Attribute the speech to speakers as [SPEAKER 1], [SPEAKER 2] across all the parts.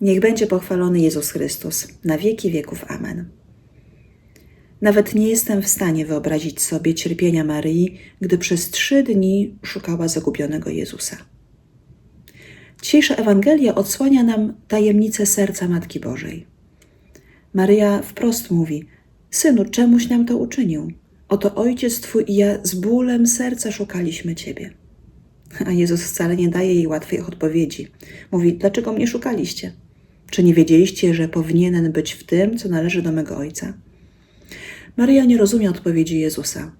[SPEAKER 1] Niech będzie pochwalony Jezus Chrystus, na wieki wieków. Amen. Nawet nie jestem w stanie wyobrazić sobie cierpienia Maryi, gdy przez trzy dni szukała zagubionego Jezusa. Dzisiejsza Ewangelia odsłania nam tajemnicę serca Matki Bożej. Maryja wprost mówi: Synu, czemuś nam to uczynił? Oto ojciec twój i ja z bólem serca szukaliśmy ciebie. A Jezus wcale nie daje jej łatwej odpowiedzi. Mówi: Dlaczego mnie szukaliście? Czy nie wiedzieliście, że powinienem być w tym, co należy do mego ojca? Maryja nie rozumie odpowiedzi Jezusa.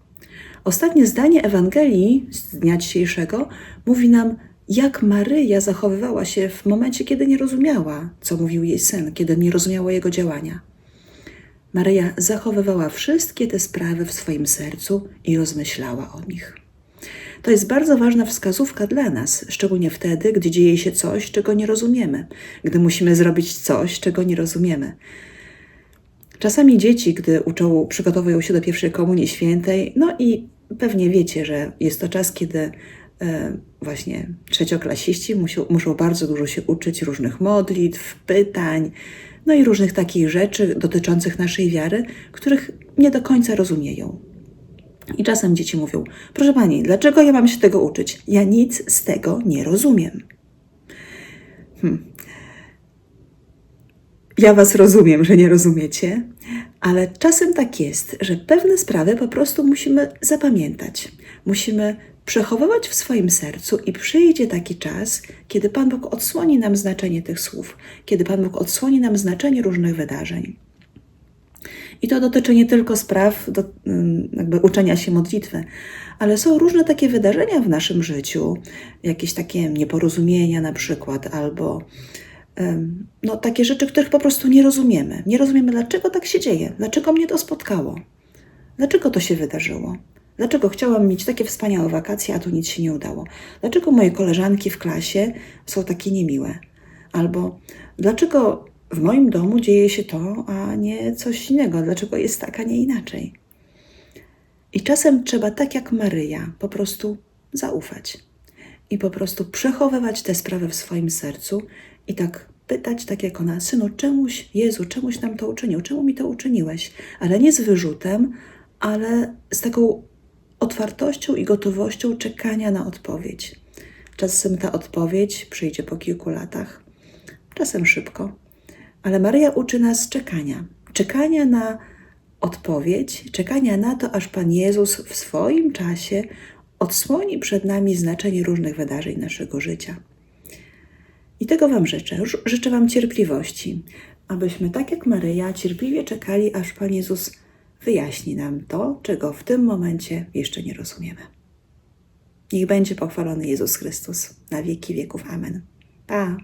[SPEAKER 1] Ostatnie zdanie Ewangelii z dnia dzisiejszego mówi nam, jak Maryja zachowywała się w momencie, kiedy nie rozumiała, co mówił jej syn, kiedy nie rozumiała jego działania. Maryja zachowywała wszystkie te sprawy w swoim sercu i rozmyślała o nich. To jest bardzo ważna wskazówka dla nas, szczególnie wtedy, gdy dzieje się coś, czego nie rozumiemy, gdy musimy zrobić coś, czego nie rozumiemy. Czasami dzieci, gdy uczą, przygotowują się do pierwszej komunii świętej, no i pewnie wiecie, że jest to czas, kiedy e, właśnie trzecioklasiści muszą, muszą bardzo dużo się uczyć różnych modlitw, pytań, no i różnych takich rzeczy dotyczących naszej wiary, których nie do końca rozumieją. I czasem dzieci mówią: Proszę pani, dlaczego ja mam się tego uczyć? Ja nic z tego nie rozumiem. Hmm. Ja was rozumiem, że nie rozumiecie, ale czasem tak jest, że pewne sprawy po prostu musimy zapamiętać. Musimy przechowywać w swoim sercu i przyjdzie taki czas, kiedy Pan Bóg odsłoni nam znaczenie tych słów, kiedy Pan Bóg odsłoni nam znaczenie różnych wydarzeń. I to dotyczy nie tylko spraw do, jakby uczenia się modlitwy, ale są różne takie wydarzenia w naszym życiu, jakieś takie nieporozumienia na przykład, albo no, takie rzeczy, których po prostu nie rozumiemy. Nie rozumiemy, dlaczego tak się dzieje, dlaczego mnie to spotkało, dlaczego to się wydarzyło. Dlaczego chciałam mieć takie wspaniałe wakacje, a tu nic się nie udało? Dlaczego moje koleżanki w klasie są takie niemiłe? Albo dlaczego w moim domu dzieje się to, a nie coś innego? Dlaczego jest tak, a nie inaczej? I czasem trzeba, tak jak Maryja, po prostu zaufać i po prostu przechowywać te sprawy w swoim sercu i tak pytać, tak jak ona, synu, czemuś, Jezu, czemuś nam to uczynił, czemu mi to uczyniłeś? Ale nie z wyrzutem, ale z taką otwartością i gotowością czekania na odpowiedź. Czasem ta odpowiedź przyjdzie po kilku latach, czasem szybko, ale Maryja uczy nas czekania. Czekania na odpowiedź, czekania na to, aż Pan Jezus w swoim czasie odsłoni przed nami znaczenie różnych wydarzeń naszego życia. I tego Wam życzę. Życzę Wam cierpliwości, abyśmy tak jak Maryja cierpliwie czekali, aż Pan Jezus wyjaśni nam to, czego w tym momencie jeszcze nie rozumiemy. Niech będzie pochwalony Jezus Chrystus na wieki wieków. Amen. Pa!